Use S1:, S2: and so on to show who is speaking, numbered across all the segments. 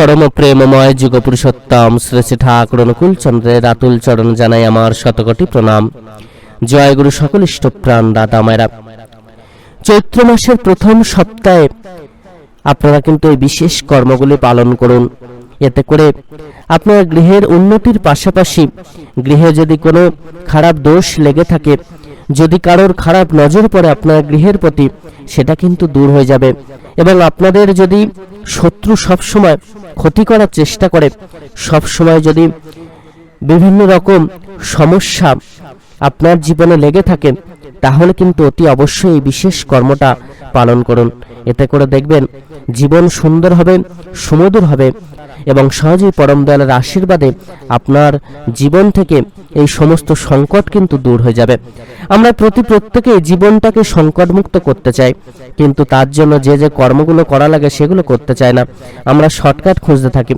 S1: পরম প্রেমময় যুগ পুরুষোত্তম শ্রী শ্রী ঠাকুর অনুকূল চন্দ্রের আতুল চরণ জানাই আমার শতকোটি প্রণাম। জয় গুরু সকল ইষ্টপ্রাণ দাদা মায়েরা। চৈত্র মাসের প্রথম সপ্তাহে আপনারা কিন্তু এই বিশেষ কর্মগুলি পালন করুন। এতে করে আপনার গৃহের উন্নতির পাশাপাশি গৃহে যদি কোনো খারাপ দোষ লেগে থাকে, যদি কারোর খারাপ নজর পড়ে আপনার গৃহের প্রতি, সেটা কিন্তু দূর হয়ে যাবে। এবং আপনাদের যদি শত্রু সবসময় ক্ষতি করার চেষ্টা করে। সবসময় যদি বিভিন্ন রকম সমস্যা আপনার জীবনে লেগে থাকে, তাহলে কিন্তু অতি অবশ্যই এই বিশেষ কর্মটা পালন করুন। এতে করে দেখবেন, জীবন সুন্দর হবে, সুমধুর হবে। এবং সহজেই পরম দয়ালের আশীর্বাদে আপনার জীবন থেকে এই সমস্ত সংকট কিন্তু দূর হয়ে যাবে। আমরা প্রতি প্রত্যেকে জীবনটাকে সংকটমুক্ত করতে চাই, কিন্তু তার জন্য যে যে কর্মগুলো করা লাগে সেগুলো করতে চায় না। আমরা শর্টকাট খুঁজতে থাকি।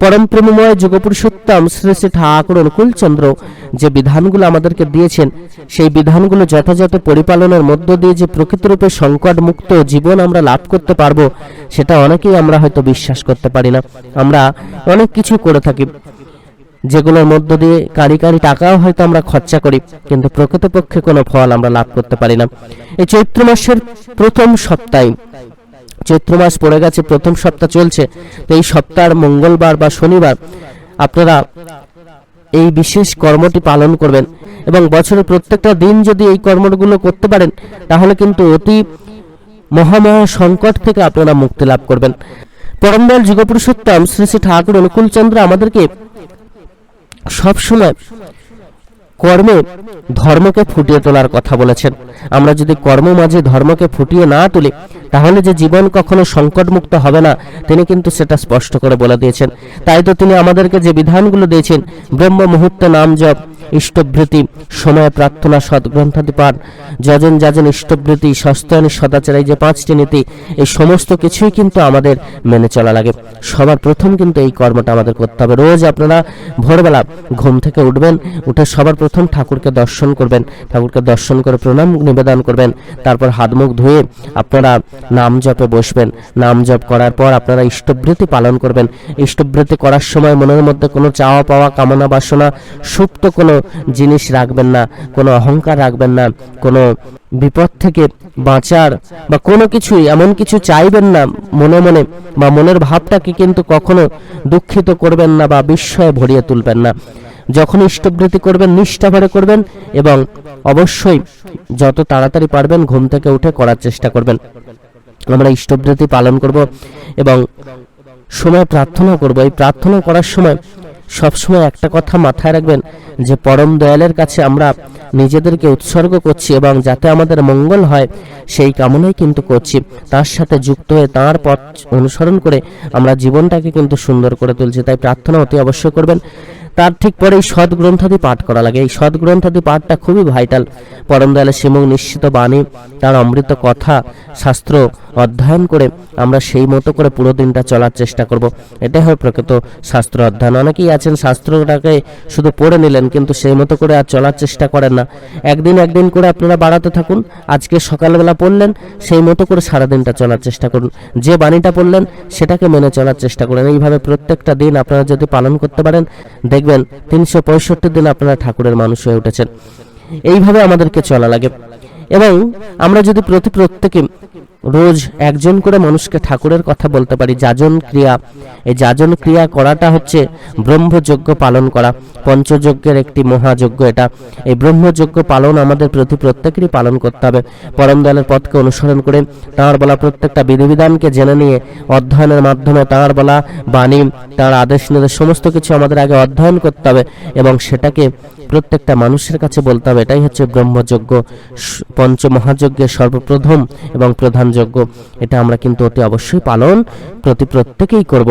S1: পরম প্রেমময় যুগপুরুষোত্তম শ্রী শ্রী ঠাকুর অনুকূলচন্দ্র যে বিধানগুলো আমাদেরকে দিয়েছেন, সেই বিধানগুলো যথাযথ পরিপালনের মধ্য দিয়ে যে প্রকৃতরূপে সংকট মুক্ত জীবন আমরা লাভ করতে পারব, সেটা অনেকেই আমরা হয়তো বিশ্বাস করতে পারি না। আমরা অনেক কিছু করে থাকি, যেগুলোর মধ্য দিয়ে কারি কারি টাকাও হয়তো আমরা খরচা করি, কিন্তু প্রকৃতপক্ষে কোনো ফল আমরা লাভ করতে পারি না। এই চৈত্র মাসের প্রথম সপ্তাহে চৈত্র মাস পড়ে গেছে, প্রথম সপ্তাহ চলছে। এই সপ্তাহের মঙ্গলবার বা শনিবার আপনারা এই বিশেষ কর্মটি পালন করবেন এবং বছরের প্রত্যেকটা দিন যদি এই কর্মগুলো করতে পারেন, তাহলে কিন্তু অতি মহামহা সংকট থেকে আপনারা মুক্তি লাভ করবেন। পরমদয়াল যুগপুরুষোত্তম শ্রী শ্রী ঠাকুর অনুকূলচন্দ্র আমাদেরকে সবসময় কর্মে ধর্মকে ফুটিয়ে তোলার কথা বলেছেন। আমরা যদি কর্ম মাঝে ধর্মকে ফুটিয়ে না তুলি, তাহলে যে জীবন কখনো সংকটমুক্ত হবে না, তিনি কিন্তু সেটা স্পষ্ট করে বলে দিয়েছেন। তাই তো তিনি আমাদেরকে যে বিধানগুলো দিয়েছেন ব্রহ্ম মুহূর্তে নাম জপ ইষ্টভৃতি সময় প্রার্থনা সদ্গ্রন্থাদি পাঠ যজন যাজন ইষ্টভৃতি সস্তায়নী সদাচার যে পাঁচটি নীতি, এই সমস্ত কিছুই কিন্তু আমাদের মেনে চলা লাগে। সবার প্রথম কিন্তু এই কর্মটা আমাদের করতে হবে। রোজ আপনারা ভোরবেলা ঘুম থেকে উঠবেন, উঠে সবার প্রথম ঠাকুরকে দর্শন করবেন। ঠাকুরকে দর্শন করে প্রণাম, নিবেদন করবেন। তারপর হাত মুখ ধুয়ে আপনারা নাম জপে বসবেন। নাম জপ করার পর আপনারা ইষ্টভৃতি পালন করবেন। ইষ্টভৃতি করার সময় মনের মধ্যে কোনো চাওয়া পাওয়া কামনা বাসনা সুপ্ত কোনো জিনিস রাখবেন না, কোনো অহংকার রাখবেন না, কোনো বিপদ থেকে বাঁচার বা কোনো কিছুই এমন কিছু চাইবেন না মনে মনে বা মনের ভাবটাকে কিন্তু কখনো দুঃখিত করবেন না বা বিস্ময়ে ভরিয়ে তুলবেন না। যখন ইষ্টবৃত্তি করবেন নিষ্ঠাভরে করবেন এবং অবশ্যই যত তাড়াতাড়ি পারবেন ঘুম থেকে উঠে করার চেষ্টা করবেন। আমরা ইষ্টবৃত্তি পালন করব এবং সময় প্রার্থনা করব। এই প্রার্থনা করার সময় সবসময় একটা কথা মাথায় রাখবেন যে পরম দয়ালের কাছে আমরা নিজেদেরকে উৎসর্গ করছি এবং যাতে আমাদের মঙ্গল হয়, সেই কামনাই কিন্তু করছি। তার সাথে যুক্ত হয়ে তাঁর পথ অনুসরণ করে আমরা জীবনটাকে কিন্তু সুন্দর করে তুলছি। তাই প্রার্থনা অতি অবশ্যই করবেন। তার ঠিক পরে এই সৎ গ্রন্থাদি পাঠ করা লাগে। এই সৎ গ্রন্থাদি পাঠটা খুবই ভাইটাল পরম দয়ালের শ্রীমুখ নিশ্চিত বাণী, তার অমৃত কথা শাস্ত্র অধ্যয়ন করে আমরা সেই মতো করে পুরো দিনটা চলার চেষ্টা করব। এটাই হয় প্রকৃত শাস্ত্র অধ্যয়ন। অনেকেই আছেন শাস্ত্রটাকে শুধু পড়ে নিলেন, কিন্তু সেই মতো করে আর চলার চেষ্টা করেন না। একদিন একদিন করে আপনারা বাড়াতে থাকুন। আজকে সকালবেলা পড়লেন, সেই মতো করে সারাদিনটা চলার চেষ্টা করুন। যে বাণীটা পড়লেন, সেটাকে মেনে চলার চেষ্টা করুন। এইভাবে প্রত্যেকটা দিন আপনারা যদি পালন করতে পারেন, দেখবেন তিনশো পঁয়ষট্টি দিন আপনারা ঠাকুরের মানুষ হয়ে উঠেছেন। এইভাবে আমাদেরকে চলা লাগে। এবং আমরা যদি প্রতি প্রত্যেকে রোজ একজন করে মানুষকে ঠাকুরের কথা বলতে পারি, যাজন ক্রিয়া। এই যাজন ক্রিয়া করাটা হচ্ছে ব্রহ্মযজ্ঞ পালন করা। পঞ্চযজ্ঞের একটি মহাযজ্ঞ এটা। এই ব্রহ্মযজ্ঞ পালন আমাদের প্রতি প্রত্যেকেরই পালন করতে হবে। পরম দয়ালের পথকে অনুসরণ করে তাঁর বলা প্রত্যেকটা বিধিবিধানকে জেনে নিয়ে অধ্যয়নের মাধ্যমে তাঁর বলা বাণী, তাঁর আদেশ নির্দেশ সমস্ত কিছু আমাদের আগে অধ্যয়ন করতে হবে এবং সেটাকে প্রত্যেকটা মানুষের কাছে বলতে হবে। এটাই হচ্ছে ব্রহ্মযজ্ঞ। পঞ্চমহাযজ্ঞের সর্বপ্রথম এবং প্রধান যজ্ঞ এটা আমরা কিন্তু অতি অবশ্যই পালন প্রতি প্রত্যেকেই করব।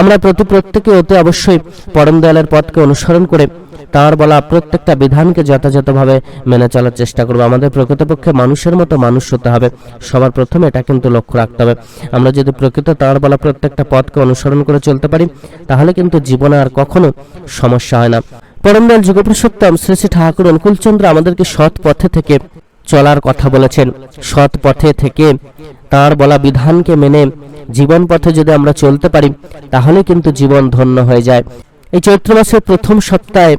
S1: আমরা প্রতি প্রত্যেকে অতি অবশ্যই পরম দয়ালের পথকে অনুসরণ করে তার বলা প্রত্যেকটা বিধানকে যথাযথভাবে মেনে চলার চেষ্টা করব। আমাদের প্রকৃতপক্ষে মানুষের মতো মানুষ হতে হবে। সবার প্রথমে এটা কিন্তু লক্ষ্য রাখতে হবে। আমরা যদি প্রকৃত তার বলা প্রত্যেকটা পথকে অনুসরণ করে চলতে পারি, তাহলে কিন্তু জীবনে আর কখনো সমস্যা হয় না। পরমদয়াল যুগপুরুষোত্তম শ্রী শ্রী ঠাকুর অনুকূলচন্দ্র আমাদেরকে সৎ পথে থেকে চলার কথা বলেছেন। সৎ পথে থেকে তার বলা বিধানকে মেনে জীবন পথে যদি আমরা চলতে পারি, তাহলে কিন্তু জীবন ধন্য হয়ে যায়। এই চৈত্র মাসের প্রথম সপ্তাহে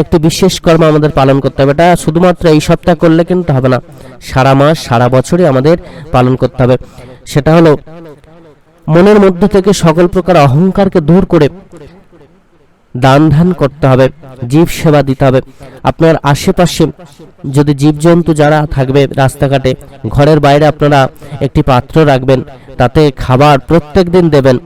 S1: একটি বিশেষ কর্ম আমাদের পালন করতে হবে। এটা শুধুমাত্র এই সপ্তাহ করলে কিন্তু হবে না, সারা মাস, সারা বছরই আমাদের পালন করতে হবে। সেটা হলো, মনের মধ্যে থেকে সকল প্রকার অহংকারকে দূর করে দান ধ্যান করতে হবে, জীব সেবা দিতে হবে। আপনার আশেপাশে যদি জীবজন্তু যারা থাকবে রাস্তাঘাটে, ঘরের বাইরে আপনারা একটি পাত্র রাখবেন, তাতে খাবার প্রত্যেক দিন দেবেন।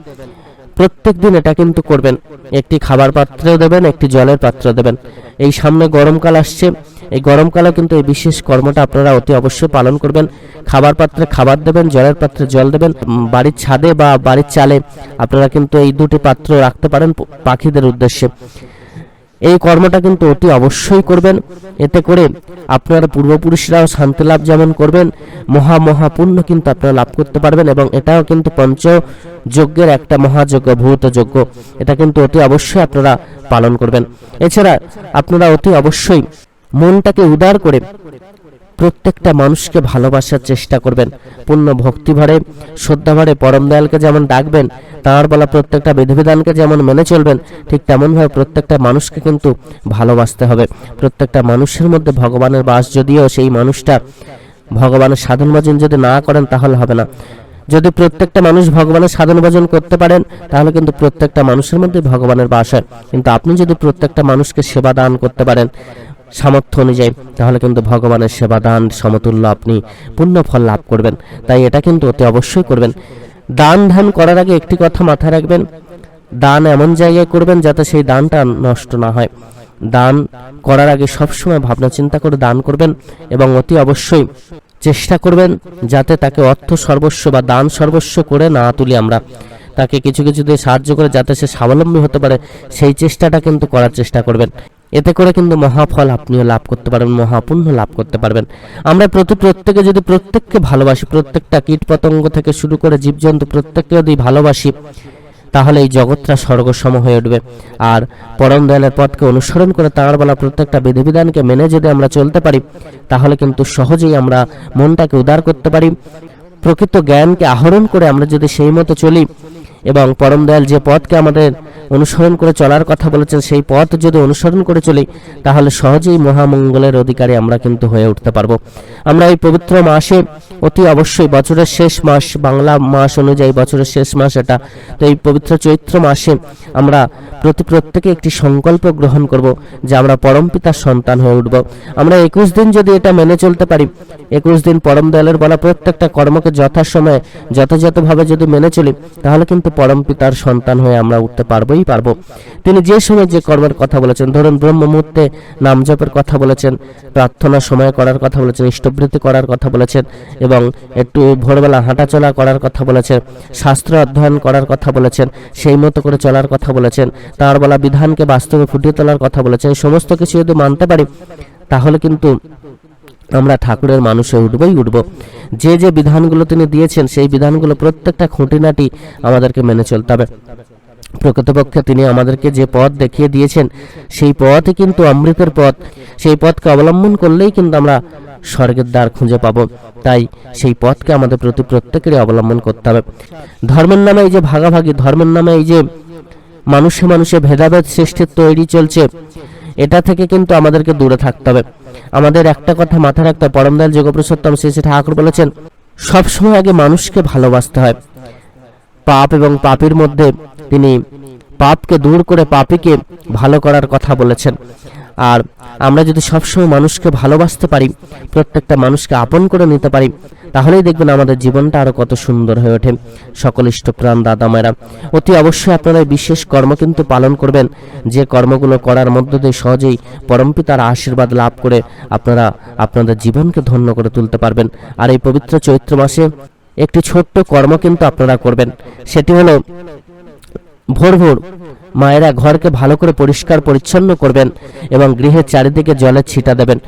S1: প্রত্যেক দিন এটা কিন্তু করবেন। একটি খাবার পাত্র দেবেন, একটি জলের পাত্র দেবেন। এই সামনে গরমকাল আসছে। এই গরমকালে কিন্তু এই বিশেষ কর্মটা আপনারা অতি অবশ্যই পালন করবেন। খাবার পাত্রে খাবার দেবেন, জলের পাত্রে জল দেবেন। বাড়ির ছাদে বা বাড়ির চালে আপনারা কিন্তু এই দুটি পাত্র রাখতে পারেন পাখিদের উদ্দেশ্যে। এই কর্মটা কিন্তু অতি অবশ্যই করবেন। এতে করে আপনার পূর্বপুরুষরাও শান্তি লাভ যেমন করবেন, মহা মহা পুণ্য কিন্তু আপনারা লাভ করতে পারবেন এবং এটাও কিন্তু পঞ্চ যজ্ঞের একটা মহাযজ্ঞ ভূত যজ্ঞ এটা কিন্তু অতি অবশ্যই আপনারা পালন করবেন। এছাড়া আপনারা অতি অবশ্যই মনটাকে উদার করে প্রত্যেকটা মানুষকে ভালোবাসার চেষ্টা করবেন। পূর্ণ ভক্তি ভরে, শ্রদ্ধা ভরে পরম দয়ালকে যেমন ডাকবেন, তাঁর বলা প্রত্যেকটা বিধিবিধানকে যেমন মেনে চলবেন, ঠিক তেমনভাবে প্রত্যেকটা মানুষকে কিন্তু ভালোবাসতে হবে। প্রত্যেকটা মানুষের মধ্যে ভগবানের বাস যদিও সেই মানুষটা ভগবানের সাধন ভজন যদি না করেন তাহলে হবে না। যদি প্রত্যেকটা মানুষ ভগবানের সাধন ভজন করতে পারেন, তাহলে কিন্তু প্রত্যেকটা মানুষের মধ্যে ভগবানের বাস হয়। কিন্তু আপনি যদি প্রত্যেকটা মানুষকে সেবা দান করতে পারেন সামর্থ্য অনুযায়ী, তাহলে কিন্তু ভগবানের সেবা দান সমতুল্য আপনি পূর্ণ ফল লাভ করবেন। তাই এটা কিন্তু অতি অবশ্যই করবেন। দান ধ্যান করার আগে একটি কথা মাথায় রাখবেন, দান এমন জায়গায় করবেন যাতে সেই দানটা নষ্ট না হয়। দান করার আগে সবসময় ভাবনা চিন্তা করে দান করবেন এবং অতি অবশ্যই চেষ্টা করবেন যাতে তাকে অর্থ সর্বস্ব বা দান সর্বস্ব করে না তুলি আমরা। তাকে কিছু কিছু দিয়ে সাহায্য করে যাতে সে স্বাবলম্বী হতে পারে, সেই চেষ্টাটা কিন্তু করার চেষ্টা করবেন। এতে করে কিন্তু মহাফল আপনিও লাভ করতে পারবেন, মহাপুণ্য লাভ করতে পারবেন। আমরা প্রতি প্রত্যেকে যদি প্রত্যেককে ভালোবাসি, প্রত্যেকটা কীট পতঙ্গ থেকে শুরু করে জীবজন্তু প্রত্যেককে যদি ভালোবাসি, তাহলে এই জগৎটা স্বর্গসম হয়ে উঠবে। আর পরম দয়ালের পথকে অনুসরণ করে তাঁর বলা প্রত্যেকটা বিধিবিধানকে মেনে যদি আমরা চলতে পারি, তাহলে কিন্তু সহজেই আমরা মনটাকে উদার করতে পারি। প্রকৃত জ্ঞানকে আহরণ করে আমরা যদি সেই মতো চলি এবং পরম দয়াল যে পথকে আমাদের অনুসরণ করে চলার কথা বলেছেন, সেই পথ যদি অনুসরণ করে চলি, তাহলে সহজেই মহামঙ্গলের অধিকারী আমরা কিন্তু হয়ে উঠতে পারব। আমরা এই পবিত্র মাসে অতি অবশ্যই বছরের শেষ মাস, বাংলা মাস অনুযায়ী বছরের শেষ মাস এটা। তো এই পবিত্র চৈত্র মাসে আমরা প্রতি প্রত্যেকে একটি সংকল্প গ্রহণ করব যে আমরা পরম পিতার সন্তান হয়ে উঠব। আমরা একুশ দিন যদি এটা মেনে চলতে পারি, একুশ দিন পরম দয়ালের বলা প্রত্যেকটা কর্মকে যথাসময়ে, যথাযথভাবে যদি মেনে চলি, তাহলে কিন্তু পরম পিতার সন্তান হয়ে আমরা উঠতে পারবোই পারব। তিনি যে সময় যে কর্মের কথা বলেছেন, ধরুন ব্রহ্ম মুহূর্তে নাম জপের কথা বলেছেন, প্রার্থনা সময় করার কথা বলেছেন, ইষ্টবৃত্তি করার কথা বলেছেন এবং একটু ভোরবেলা হাঁটাচলা করার কথা বলেছেন, শাস্ত্র অধ্যয়ন করার কথা বলেছেন, সেই মতো করে চলার কথা বলেছেন, তার বলা বিধানকে বাস্তবে ফুটিয়ে তোলার কথা বলেছেন সমস্ত কিছু যদি মানতে পারি, তাহলে কিন্তু আমরা ঠাকুরের মানুষে উঠবই উঠব। যে যে বিধানগুলো তিনি দিয়েছেন, সেই বিধানগুলো প্রত্যেকটা খুঁটিনাটি আমাদেরকে মেনে চলতে হবে। প্রকৃতপক্ষে তিনি আমাদেরকে যে পথ দেখিয়ে দিয়েছেন, সেই পথই কিন্তু অমৃতের পথ। সেই পথকে অবলম্বন করলেই কিন্তু আমরা স্বর্গের দ্বার খুঁজে পাবো। তাই সেই পথকে আমাদের প্রতি প্রত্যেকেরই অবলম্বন করতে হবে। ধর্মের নামে এই যে ভাগাভাগি, ধর্মের নামে এই যে মানুষে মানুষে ভেদাভেদ সৃষ্টির তৈরি চলছে এটা থেকে কিন্তু আমাদেরকে দূরে থাকতে হবে। আমাদের একটা কথা মাথায় রাখতে পরমদয়াল যোগপ্রসত্তম শ্রী শ্রী ঠাকুর বলেছেন, সবসময় আগে মানুষকে ভালোবাসতে হয়। পাপ এবং পাপের মধ্যে তিনি পাপকে দূর করে পাপীকে ভালো করার কথা বলেছেন। আর আমরা যদি সবসময় মানুষকে ভালোবাসতে পারি, প্রত্যেকটা মানুষকে আপন করে নিতে পারি, তাহলেই দেখবেন আমাদের জীবনটা আরও কত সুন্দর হয়ে ওঠে। সকল ইষ্টপ্রাণ দাদা মায়েরা, অতি অবশ্যই আপনারা বিশেষ কর্ম কিন্তু পালন করবেন। যে কর্মগুলো করার মধ্য দিয়ে সহজেই পরমপিতার আশীর্বাদ লাভ করে আপনারা আপনাদের জীবনকে ধন্য করে তুলতে পারবেন। আর এই পবিত্র চৈত্র মাসে একটি ছোট্ট কর্ম কিন্তু আপনারা করবেন। সেটি হলো ভোর ভোর মায়েরা ঘরকে ভালো করে পরিষ্কার পরিচ্ছন্ন করবেন এবং গৃহের চারিদিকে জলের ছিটা দেবেন।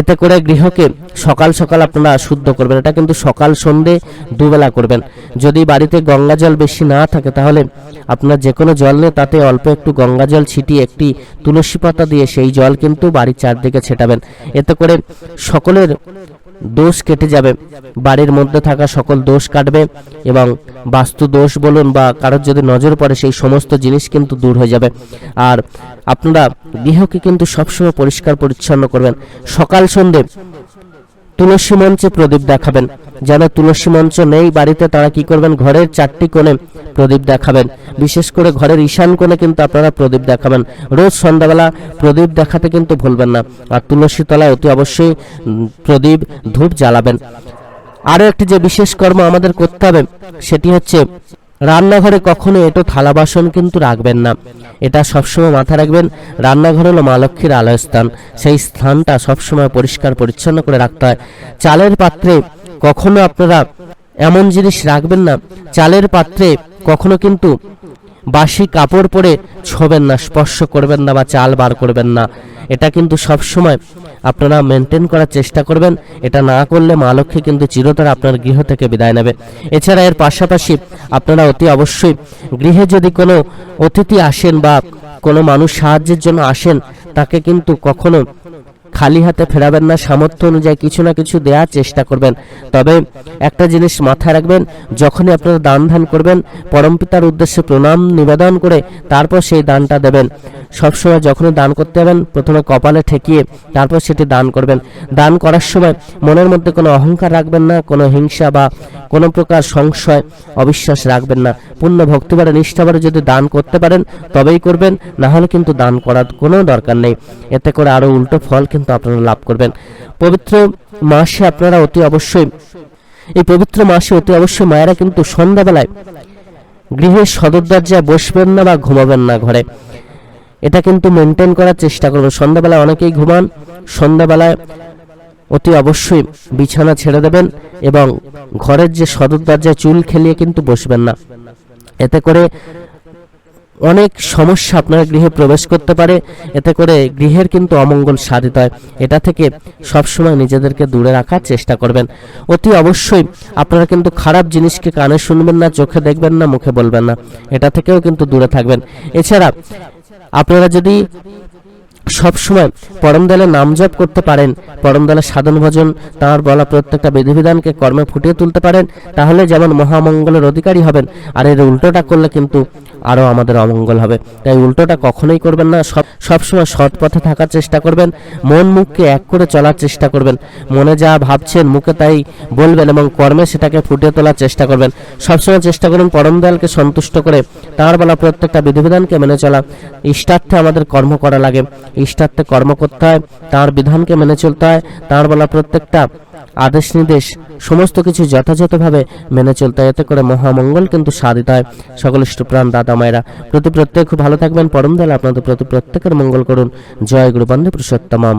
S1: এতে করে গৃহকে সকাল সকাল আপনারা শুদ্ধ করবেন। এটা কিন্তু সকাল সন্ধে দুবেলা করবেন। যদি বাড়িতে গঙ্গা জল বেশি না থাকে তাহলে আপনারা যে কোনো জল নিয়ে তাতে অল্প একটু গঙ্গা জল ছিটিয়ে একটি তুলসী পাতা দিয়ে সেই জল কিন্তু বাড়ির চারদিকে ছেটাবেন। এতে করে সকলের দোষ কেটে যাবে। বাড়ির মধ্যে থাকা সকল দোষ কাটবে এবং বাস্তু দোষ বলুন বা কারোর যদি নজর পড়ে, সেই সমস্ত জিনিস কিন্তু দূর হয়ে যাবে। আর আপনারা গৃহকে কিন্তু সবসময় পরিষ্কার পরিচ্ছন্ন করবেন। সকাল সন্ধে তুলসী মঞ্চে প্রদীপ দেখাবেন। যারা তুলসী মঞ্চ নেই বাড়িতে, তারা কি করবেন? ঘরের চারটি কোণে প্রদীপ দেখাবেন। বিশেষ করে ঘরের ঈশান কোণে কিন্তু আপনারা প্রদীপ দেখাবেন। রোজ সন্ধ্যাবেলা প্রদীপ দেখাতে কিন্তু ভুলবেন না। আর তুলসী তলায় অতি অবশ্যই প্রদীপ ধূপ জ্বালাবেন। আরও একটি যে বিশেষ কর্ম আমাদের করতে হবে, সেটি হচ্ছে রান্নাঘরে কখনো এটো থালা বাসন কিন্তু রাখবেন না। এটা সবসময় মাথায় রাখবেন, রান্নাঘর হলো মা লক্ষ্মীর আলয়স্থান। সেই স্থানটা সবসময় পরিষ্কার পরিচ্ছন্ন করে রাখতে হয়। চালের পাত্রে কখনো আপনারা এমন জিনিস রাখবেন না, চালের পাত্রে কখনো কিন্তু বাসি কাপড় পরে ছোবেন না, স্পর্শ করবেন না বা চাল বার করবেন না। এটা কিন্তু সব সময় আপনারা মেনটেন করার চেষ্টা করবেন। এটা না করলে মা লক্ষ্মী কিন্তু চিরতর আপনার গৃহ থেকে বিদায় নেবে। এছাড়া এর পাশাপাশি আপনারা অতি অবশ্যই গৃহে যদি কোনো অতিথি আসেন বা কোনো মানুষ সাহায্যের জন্য আসেন, তাকে কিন্তু কখনো খালি হাতে ফেরাবেন না, সামর্থ্য অনুযায়ী কিছু না কিছু দেওয়ার চেষ্টা করবেন। তবে একটা জিনিস মাথায় রাখবেন, যখনই আপনারা দান ধ্যান করবেন পরমপিতার উদ্দেশ্যে প্রণাম, নিবেদন করে তারপর সেই দানটা দেবেন। সবসময় যখনই দান করতে যাবেন, প্রথমে কপালে ঠেকিয়ে তারপর সেটি দান করবেন। দান করার সময় মনের মধ্যে কোনো অহংকার রাখবেন না, কোনো হিংসা বা কোনো প্রকার সংশয়, অবিশ্বাস রাখবেন না। পূর্ণ ভক্তিবারে নিষ্ঠাবারে যদি দান করতে পারেন, তবেই করবেন, না হলে কিন্তু দান করার কোনো দরকার নেই। এতে করে আরও উল্টো ফল কিন্তু আপনারা লাভ করবেন। পবিত্র মাসে আপনারা অতি অবশ্যই, এই পবিত্র মাসে অতি অবশ্যই মায়েরা কিন্তু সন্ধ্যাবেলায় গৃহের সদর দরজায় বসবেন না বা ঘুমাবেন না ঘরে। এটা কিন্তু মেনটেন করার চেষ্টা করবেন। সন্ধ্যাবেলায় অনেকেই ঘুমান, সন্ধ্যাবেলায় অতি অবশ্যই বিছানা ছেড়ে দেবেন এবং ঘরের যে সদর দরজায় চুল খেলিয়ে কিন্তু বসবেন না। এতে করে অনেক সমস্যা আপনার গৃহে প্রবেশ করতে পারে। এতে করে গৃহের কিন্তু অমঙ্গল সাধিত হয়। এটা থেকে সবসময় নিজেদেরকে দূরে রাখার চেষ্টা করবেন। অতি অবশ্যই আপনারা কিন্তু খারাপ জিনিসকে কানে শুনবেন না, চোখে দেখবেন না, মুখে বলবেন না। এটা থেকেও কিন্তু দূরে থাকবেন। এছাড়া আপনারা যদি সবসময় পরমদলে নাম জপ করতে পারেন পরমদলে সাধন ভজন, তাঁর বলা প্রত্যেকটা বিধিবিধানকে কর্মে ফুটিয়ে তুলতে পারেন, তাহলে যেমন মহামঙ্গলের অধিকারী হবেন, আর এর উল্টোটা করলে কিন্তু আরও আমাদের অমঙ্গল হবে। তাই উল্টোটা কখনোই করবেন না, সব সবসময় সৎ পথে থাকার চেষ্টা করবেন, মন মুখকে এক করে চলার চেষ্টা করবেন, মনে যা ভাবছেন মুখে তাই বলবেন এবং কর্মে সেটাকে ফুটিয়ে তোলার চেষ্টা করবেন। সবসময় চেষ্টা করুন পরম দয়ালকে সন্তুষ্ট করে তাঁর বলা প্রত্যেকটা বিধিবিধানকে মেনে চলা, ইষ্টার্থে আমাদের কর্ম করা লাগে। ইষ্টার্থে কর্ম করতে হয়, তাঁর বিধানকে মেনে চলতে হয়, তাঁর বলা প্রত্যেকটা আদেশ নির্দেশ সমস্ত কিছু যথাযথভাবে মেনে চলতে এতে করে মহামঙ্গল কিন্তু সাধিত হয়। সকল ইষ্টপ্রাণ দাদা মায়েরা, প্রতি প্রত্যেক ভালো থাকবেন। পরম দল আপনাদের প্রতি প্রত্যেকের মঙ্গল করুন। জয় গুরু পুরুষোত্তমাম পুরুষোত্তমম।